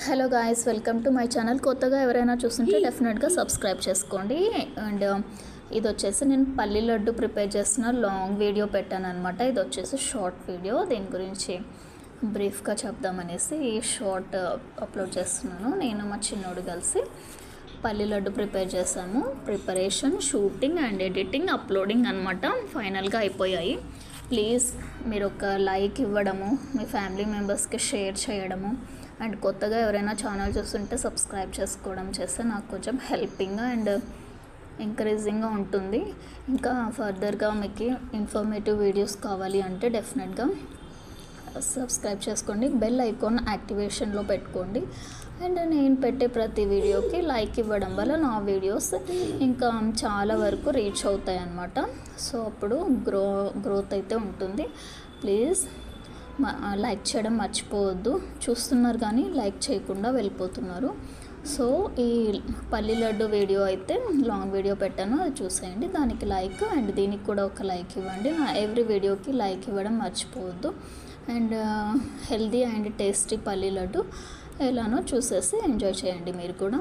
Hello guys welcome to my channel. కొత్తగా ఎవరైనా చూస్తుంటే డెఫినెట్గా సబ్స్క్రైబ్ చేసుకోండి. అండ్ um, ఇది వచ్చేసి నేను పల్లి లడ్డు ప్రిపేర్ చేస్తున్న లాంగ్ వీడియో పెట్టాను అనమాట ఇది వచ్చేసి షార్ట్ వీడియో. దీని గురించి బ్రీఫ్గా చెప్దామనేసి ఈ షార్ట్ uh, అప్లోడ్ చేస్తున్నాను. నేను మా చిన్నోడు కలిసి పల్లి లడ్డు ప్రిపేర్ చేసాము. Preparation shooting and editing uploading అనమాట ఫైనల్గా అయిపోయాయి. ప్లీజ్ మీరు ఒక లైక్ ఇవ్వడము మీ ఫ్యామిలీ మెంబర్స్కి షేర్ చేయడము అండ్ కొత్తగా ఎవరైనా ఛానల్ చూస్తుంటే సబ్స్క్రైబ్ చేసుకోవడం చేస్తే నాకు కొంచెం హెల్పింగ్గా అండ్ ఎంకరేజింగ్గా ఉంటుంది. ఇంకా ఫర్దర్గా మీకు ఇన్ఫర్మేటివ్ వీడియోస్ కావాలి అంటే డెఫినెట్గా సబ్స్క్రైబ్ చేసుకోండి. బెల్ ఐకాన్ యాక్టివేషన్లో పెట్టుకోండి. అండ్ నేను పెట్టే ప్రతి వీడియోకి లైక్ ఇవ్వడం వల్ల నా వీడియోస్ ఇంకా చాలా వరకు రీచ్ అవుతాయి అన్నమాట సో అప్పుడు గ్రో గ్రోత్ అయితే ఉంటుంది. ప్లీజ్ లైక్ చేయడం మర్చిపోవద్దు. చూస్తున్నారు కానీ లైక్ చేయకుండా వెళ్ళిపోతున్నారు. సో ఈ పల్లి లడ్డు వీడియో అయితే లాంగ్ వీడియో పెట్టాను. అది చూసేయండి. దానికి లైక్ అండ్ దీనికి కూడా ఒక లైక్ ఇవ్వండి. నా ఎవ్రీ వీడియోకి లైక్ ఇవ్వడం మర్చిపోవద్దు. అండ్ హెల్దీ అండ్ టేస్టీ పల్లి లడ్డు ఎలానో చూసేసి ఎంజాయ్ చేయండి మీరు కూడా.